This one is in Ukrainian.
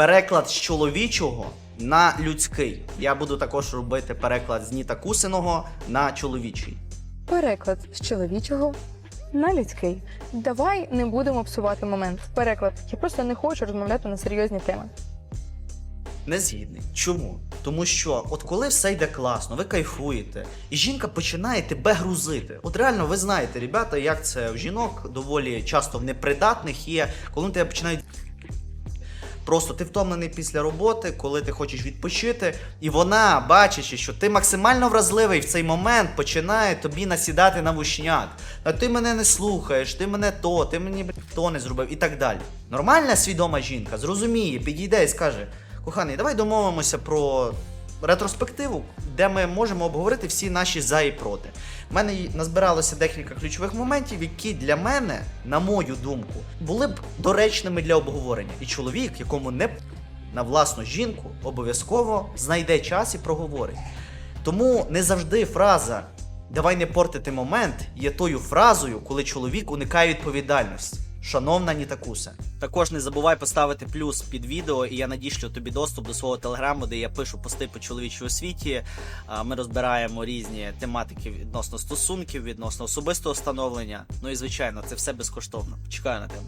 переклад з чоловічого на людський. Я буду також робити переклад з Ніта Кусиного на чоловічий. Переклад з чоловічого на людський. Давай не будемо псувати момент. Переклад. Я просто не хочу розмовляти на серйозні теми. Не згідний. Чому? Тому що от коли все йде класно, ви кайфуєте, і жінка починає тебе грузити. От реально ви знаєте, ребята, як це в жінок доволі часто в непридатних є, коли тебе починають. Просто ти втомлений після роботи, коли ти хочеш відпочити, і вона, бачачи, що ти максимально вразливий в цей момент, починає тобі насідати на вушняк. А ти мене не слухаєш, ти мене то, ти мені то не зробив і так далі. Нормальна свідома жінка зрозуміє, підійде і скаже: коханий, давай домовимося про ретроспективу, де ми можемо обговорити всі наші за і проти. У мене назбиралося декілька ключових моментів, які для мене, на мою думку, були б доречними для обговорення. І чоловік, якому не на власну жінку, обов'язково знайде час і проговорить. Тому не завжди фраза Давай не портити момент є тою фразою, коли чоловік уникає відповідальності. Шановна Нітакусе. Також не забувай поставити плюс під відео, і я надішлю тобі доступ до свого телеграму, де я пишу пости по чоловічій освіті. Ми розбираємо різні тематики відносно стосунків, відносно особистого становлення. Ну і звичайно, це все безкоштовно. Чекаю на тебе.